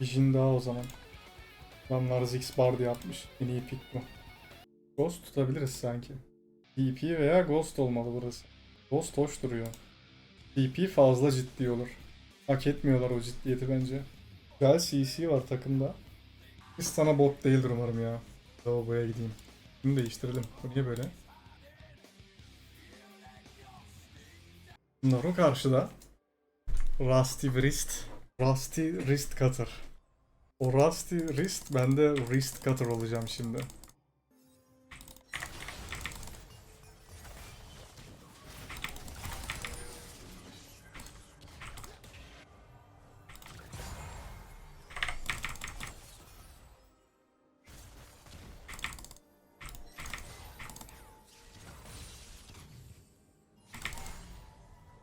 Jin daha o zaman. Adamlar Ziggs Bard yapmış. En iyi pick bu. Ghost tutabiliriz sanki. DP veya Ghost olmalı burası. Ghost hoş duruyor. DP fazla ciddi olur. Hak etmiyorlar o ciddiyeti bence. Güzel CC var takımda. Biz sana bot değildir umarım ya. Lavaboya gideyim. Bunu değiştirdim. Bu niye böyle? Naru karşıda. Rusty Wrist. Rusty Wrist Cutter. O Rusty Wrist, ben de Wrist Cutter olacağım şimdi.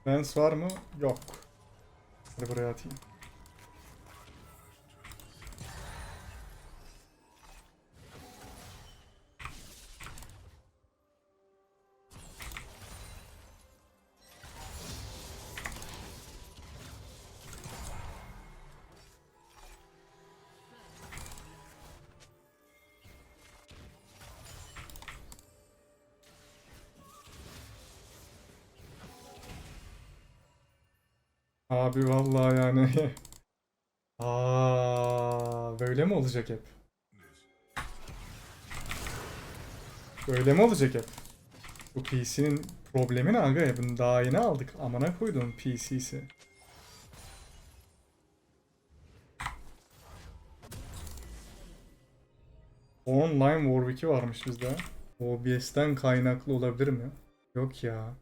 Lens var mı? Yok. Hadi buraya atayım. Abi vallahi yani. Aa, böyle mi olacak hep? Böyle mi olacak hep? Bu PC'nin problemi ne aga? Bunu daha yeni aldık. Amına koydum PC'si. Online Warwick'i varmış bizde. OBS'ten kaynaklı olabilir mi? Yok ya.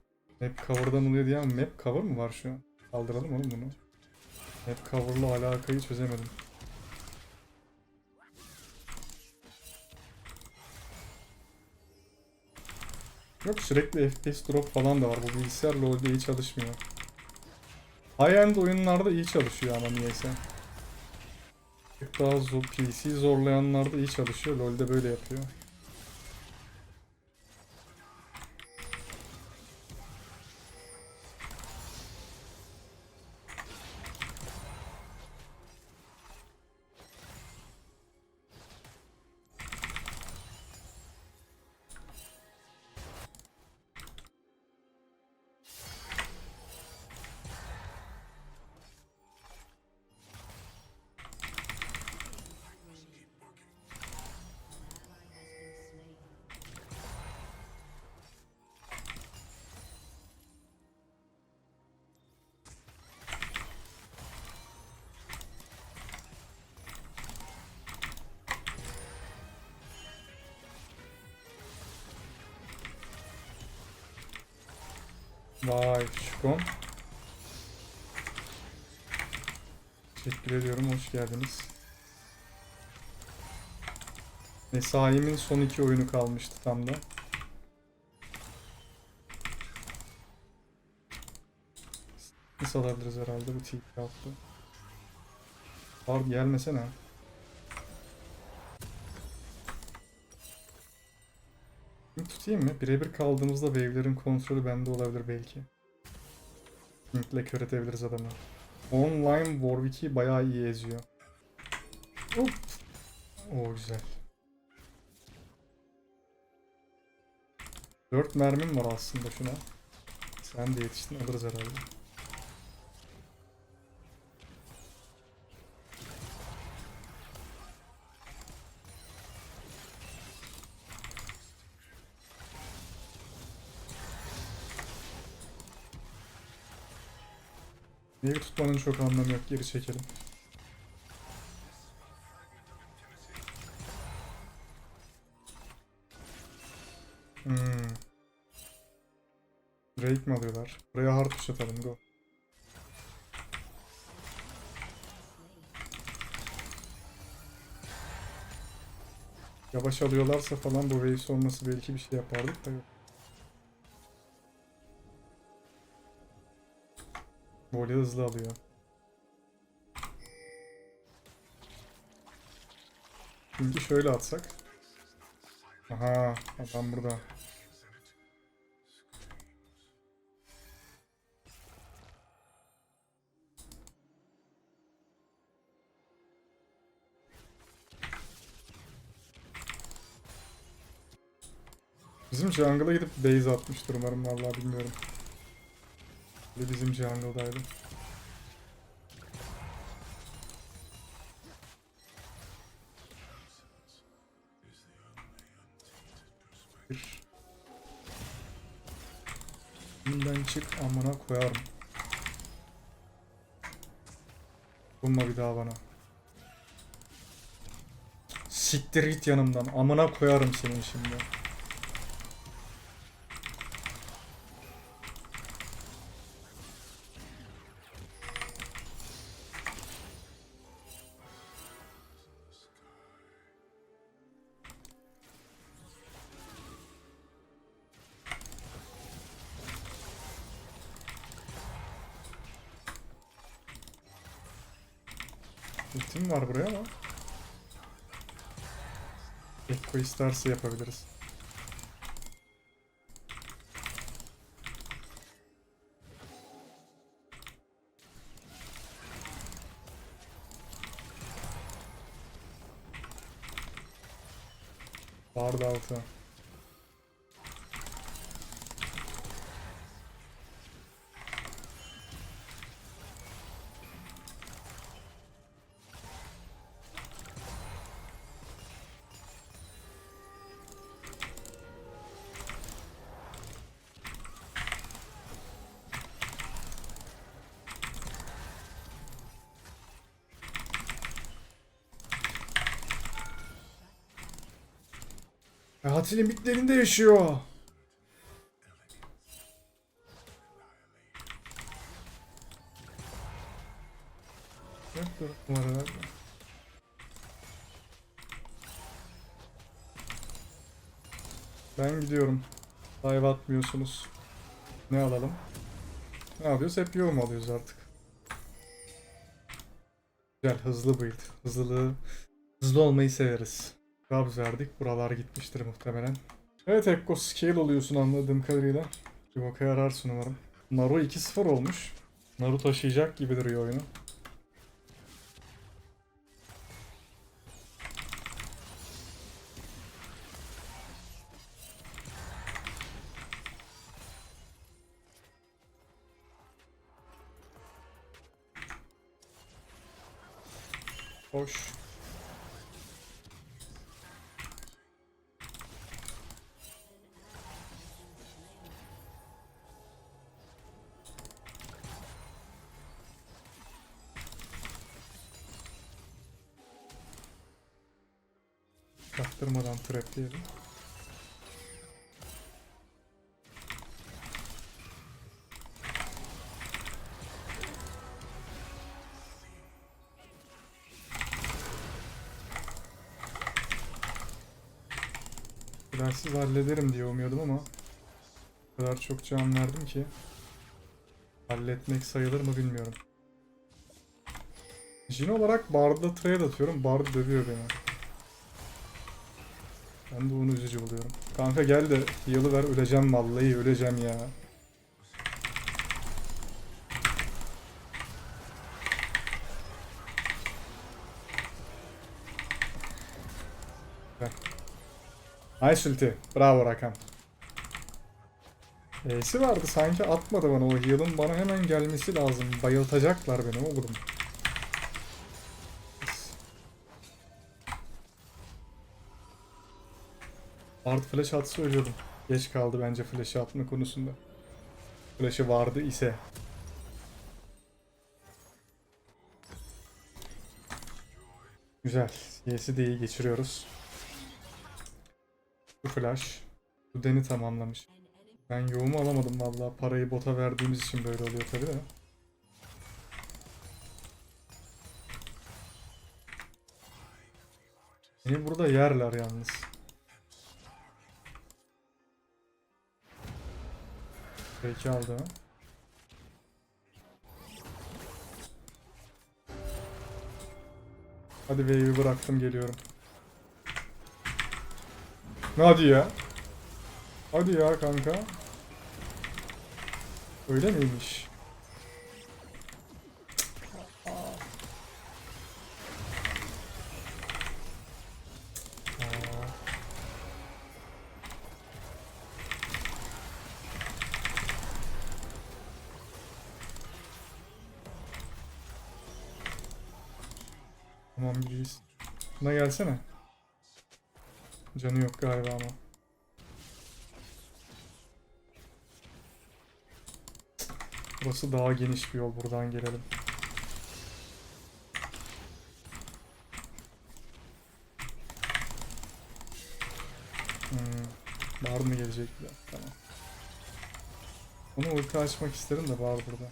Map cover'dan oluyor diye ama map cover mı var şu an? Kaldıralım oğlum bunu. Map cover'la alakayı çözemedim. Yok sürekli FPS drop falan da var. Bu bilgisayar LoL'de iyi çalışmıyor. High-end oyunlarda iyi çalışıyor ama niyeyse. Daha zor, PC zorlayanlarda iyi çalışıyor. LoL'de böyle yapıyor. Vay şükron. Teşekkür ediyorum. Hoş geldiniz. Mesaimin son iki oyunu kalmıştı tam da. Nasıl alabiliriz herhalde bu TP attı. Var gelmesene. Şimdi tutayım mı? Birebir kaldığımızda wave'lerin kontrolü bende olabilir belki. Link'le kör edebiliriz adamı. Online Warwick'i bayağı iyi eziyor. Hop. O güzel. 4 mermim var aslında şuna. Sen de yetiştin alırız herhalde. Neyi tutmanın çok anlamı yok. Geri çekelim. Hmm. Drake mi alıyorlar? Buraya hard push atalım go. Yavaş alıyorlarsa falan bu wave sonrası belki bir şey yapardık da yok. Voley hızlı alıyor. Şimdi şöyle atsak. Aha adam burada. Bizim jungle'a gidip base atmıştır umarım vallahi bilmiyorum. De bizim jungle'daydı. Bundan çık amına koyarım. Bulma bir daha bana. Siktir git yanımdan. Amına koyarım senin şimdi. Ultim var buraya ama. Ekko isterse yapabiliriz. Vardı altı. Hayat limitlerinde yaşıyor. Ben gidiyorum. Dive atmıyorsunuz. Ne alalım? Ne alıyoruz? Hep yorum alıyoruz artık. Güzel, hızlı build. Hızlılığı, hızlı olmayı severiz. Gabz verdik. Buralar gitmiştir muhtemelen. Evet Ekko scale oluyorsun anladığım kadarıyla. Bir boka yararsın umarım. Naru 2-0 olmuş. Naru taşıyacak gibi duruyor oyunu. Prensiz hallederim diye umuyordum ama o kadar çok can verdim ki halletmek sayılır mı bilmiyorum. Jin olarak Bard'da trade atıyorum. Bard dövüyor beni. Ben de onu üzücü buluyorum. Kanka gel de heal'ı ver öleceğim vallahi öleceğim ya. Nice ulti. Bravo Rakan. E'si vardı sanki atmadı bana o heal'ın bana hemen gelmesi lazım. Bayıltacaklar beni oğlum. Art flash atsa ölüyordum. Geç kaldı bence flash'ı atma konusunda. Flash'ı vardı ise. Güzel. Y'si de iyi geçiriyoruz. Bu flash. Bu deni tamamlamış. Ben yoğumu alamadım vallahi. Parayı bota verdiğimiz için böyle oluyor tabii de. Beni burada yerler yalnız. Peki aldı. Hadi wave'i bıraktım geliyorum. Hadi ya. Hadi ya kanka. Öyle miymiş? Burası daha geniş bir yol. Buradan gelelim. Hmm. Bar mı gelecek bir? Tamam. Onu ulti açmak isterim de var burada.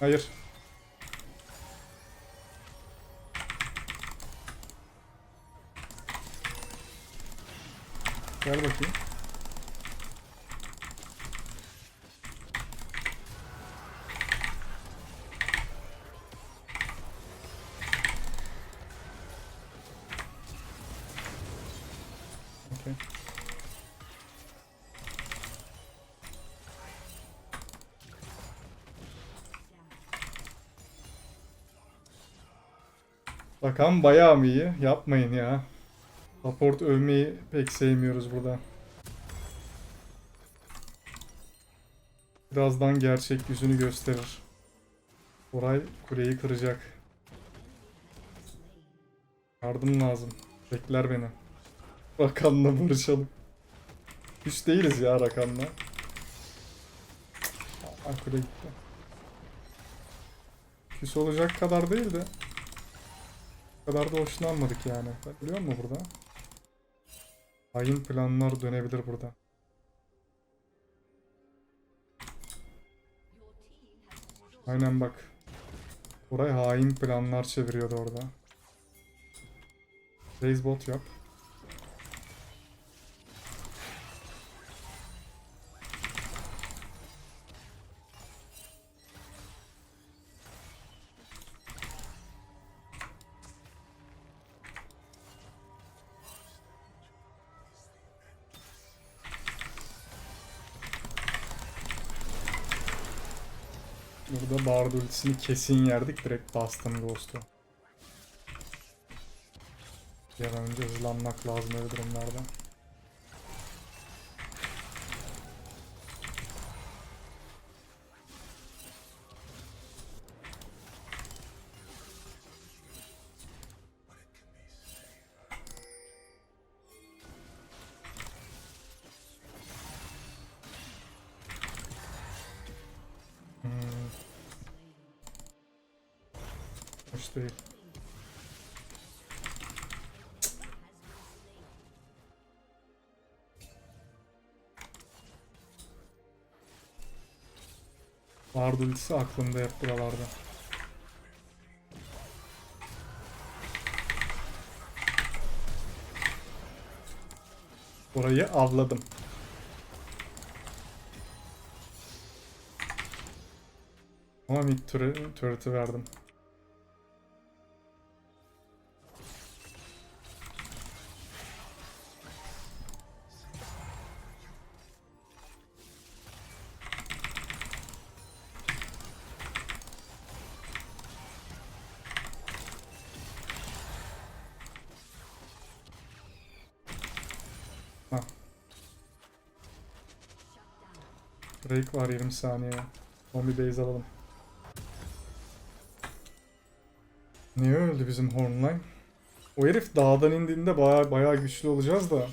Hayır. Gel bakayım. Okay. Bakalım bayağı mı iyi? Yapmayın ya. Support övmeyi pek sevmiyoruz burada. Birazdan gerçek yüzünü gösterir. Koray kuleyi kıracak. Yardım lazım. Bekler beni. Rakan'la barışalım. Hiç değiliz ya Rakan'la. Aa, kule gitti. Küs olacak kadar değil de. Kadar da hoşlanmadık yani. Biliyor musun burada? Hain planlar dönebilir burada. Aynen bak. Koray hain planlar çeviriyordu orada. Raise bot yap. Bard ultisini kesin yerdik. Direkt bastım Ghost'u. Bir önce hızlanmak lazım öyle durumlarda. Ultisi aklımda hep buralarda. Orayı avladım. Ama mid turret- turret'ı verdim. Var 20 saniye. Son bir base alalım. Niye öldü bizim Hornline? O herif dağdan indiğinde baya baya güçlü olacağız da.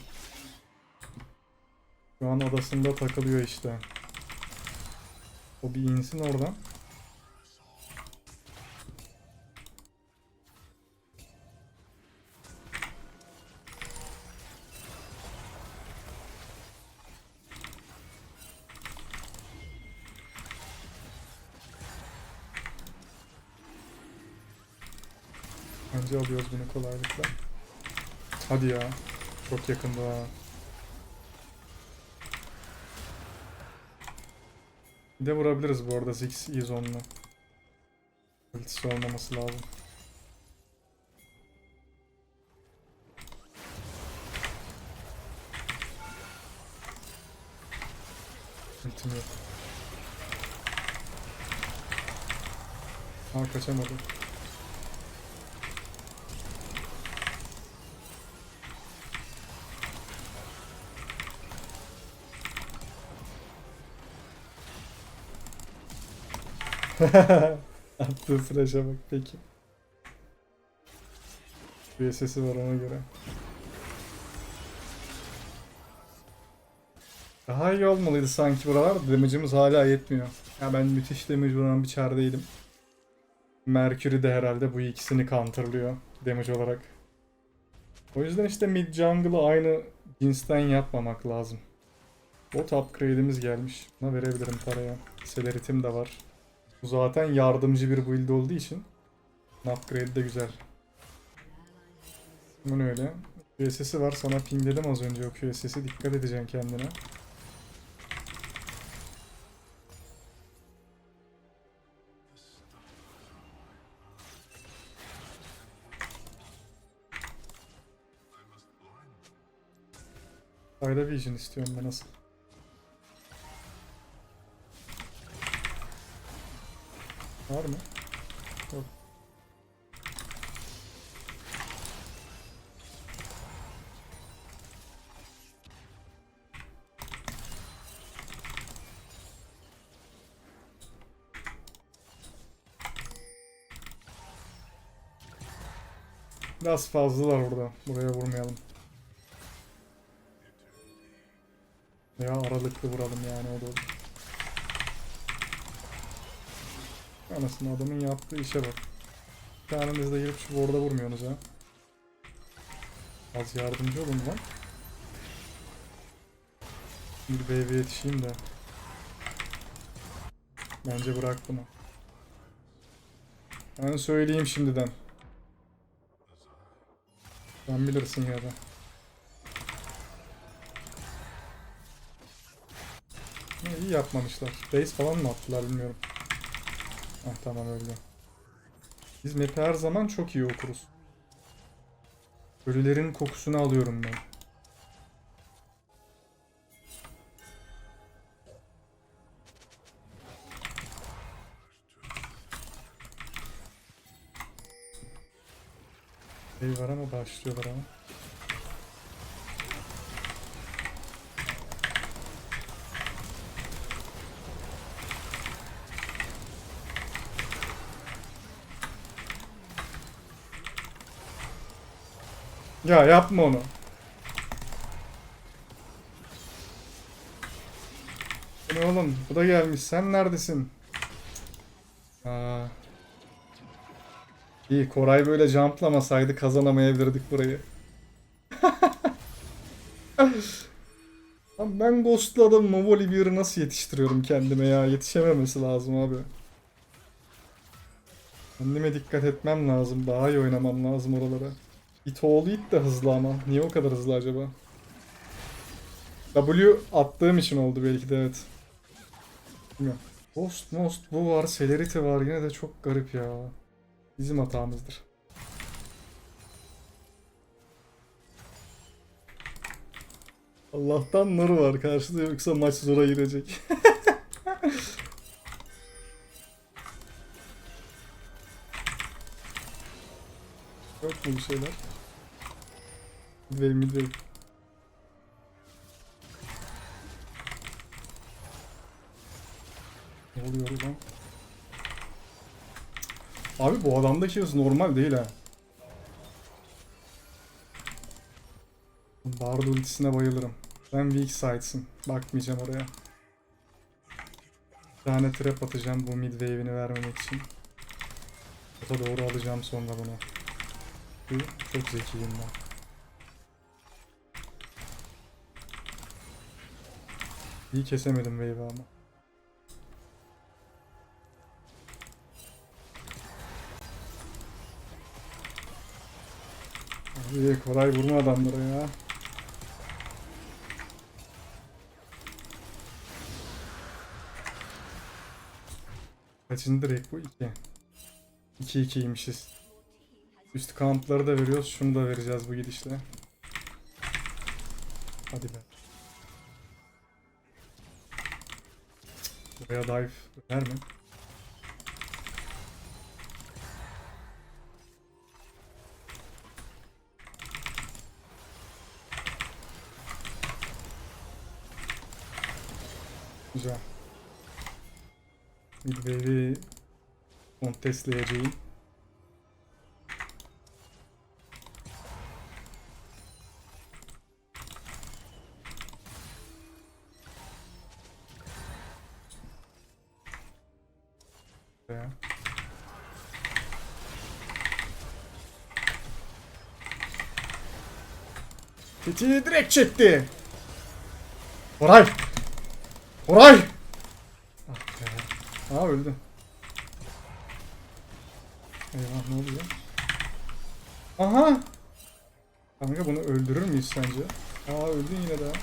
Şu an adasında takılıyor işte. O bir insin oradan. Kolaylıkla. Hadi ya. Çok yakında. Bir de vurabiliriz bu arada Ziggs iyi zonla. Ultisi olmaması lazım. Ultim yok. Ha kaçamadı. Attığı flash'a bak peki. Sesi var ona göre. Daha iyi olmalıydı sanki buralar. Damage'ımız hala yetmiyor. Ya ben müthiş damage vuran bir çar değilim. Mercury de herhalde bu ikisini counterlıyor damage olarak. O yüzden işte mid jungle'ı aynı cinsten yapmamak lazım. Bot upgrade'imiz gelmiş. Buna verebilirim paraya. Celerity'm de var. Zaten yardımcı bir build olduğu için upgrade de güzel. Bunun öyle. QSS'i var. Sana pingledim az önce o QSS'i. Dikkat edeceksin kendine. Sayda Vision istiyorum ben nasıl? Var mı? Yok. Biraz fazlalar orada. Buraya vurmayalım. Ya aralıklı vuralım yani o da olur. Anasını adamın yaptığı işe bak. Bir taneniz de girip şu borda vurmuyorsunuz ha. Az yardımcı olun lan. Bir BB yetişeyim de. Bence bırak bunu. Ben söyleyeyim şimdiden. Sen bilirsin ya da. İyi yapmamışlar. Base falan mı attılar bilmiyorum. Ah tamam öyle. Biz map'i her zaman çok iyi okuruz. Ölülerin kokusunu alıyorum ben. Şey var ama başlıyorlar ama. Ya yapma onu. Ne oğlum? Bu da gelmiş. Sen neredesin? Aa. İyi Koray böyle jumplamasaydı kazanamayabilirdik burayı. Lan ben ghostladım Movoli bir nasıl yetiştiriyorum kendime ya? Yetişememesi lazım abi. Kendime dikkat etmem lazım. Daha iyi oynamam lazım oralara. It oğlu it de hızlı ama. Niye o kadar hızlı acaba? W attığım için oldu belki de evet. Bilmiyorum. Ghost Most bu var. Celerity var. Yine de çok garip ya. Bizim hatamızdır. Allah'tan Nur var karşıda yoksa maç zora girecek. Yok mu bir şeyler? Midway midway. Ne oluyor lan? Abi bu adamdaki hız normal değil ha. Bard ultisine bayılırım. Ben weak sides'ım. Bakmayacağım oraya. Bir tane trap atacağım bu mid wave'ini vermemek için. Ota doğru alacağım sonra bunu. Bu Çok zekiyim ben. İyi kesemedim wave'i ama. Abi Koray vurma adamlara ya. Kaçıncı direkt bu? 2. 2-2'ymişiz. Üst kampları da veriyoruz. Şunu da vereceğiz bu gidişle. Hadi be. Buraya dive ver mi? Güzel. Midwave'i Kontesleyeceğim. Tetiği direkt çekti. Koray. Koray. Ah. Aa öldü. Eyvah ne oluyor? Aha. Kanka bunu öldürür müyüz sence? Aa öldün yine daha.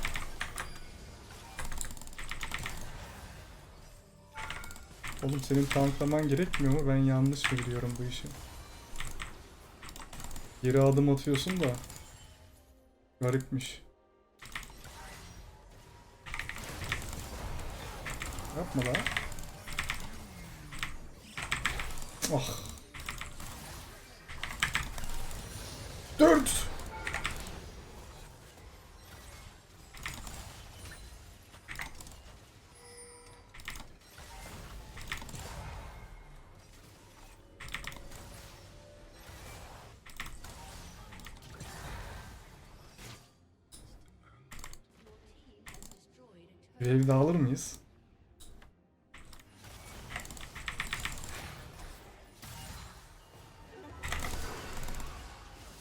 Oğlum senin tanklaman gerekmiyor mu? Ben yanlış mı biliyorum bu işi? Geri adım atıyorsun da. Garipmiş. Yapma la. Ah. Dört. Daha alır mıyız?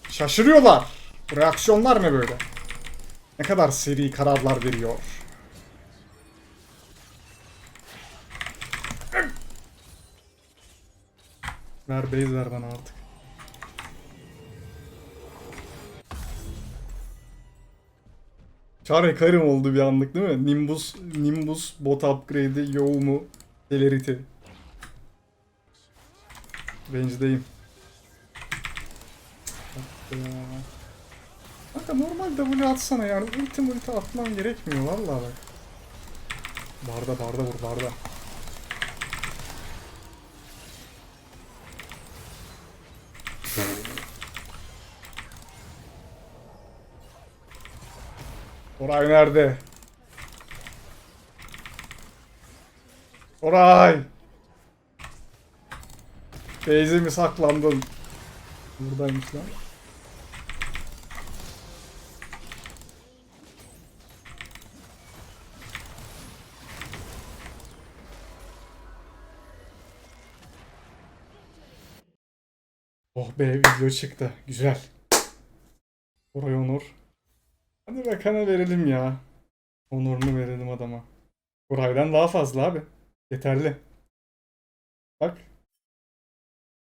Şaşırıyorlar. Bu reaksiyonlar ne böyle? Ne kadar seri kararlar veriyor. Ver base ver bana artık. Çare karım oldu bir anlık değil mi? Nimbus, Nimbus bot upgrade'i Yoğumu Celerity. Range'deyim. Kanka normal W atsana yani ulti multi atman gerekmiyor vallahi bak. Barda barda vur barda. Oray nerede? Oray! Beyze mi saklandın? Buradaymış lan. Oh be video çıktı. Güzel. Oray Onur. Hadi Rakan'a verelim ya. Onurunu verelim adama. Buray'dan daha fazla abi. Yeterli. Bak.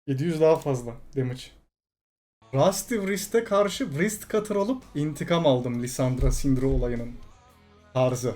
700 daha fazla damage. Rusty Wrist'e karşı Wrist Cutter olup intikam aldım Lissandra Sindri olayının tarzı.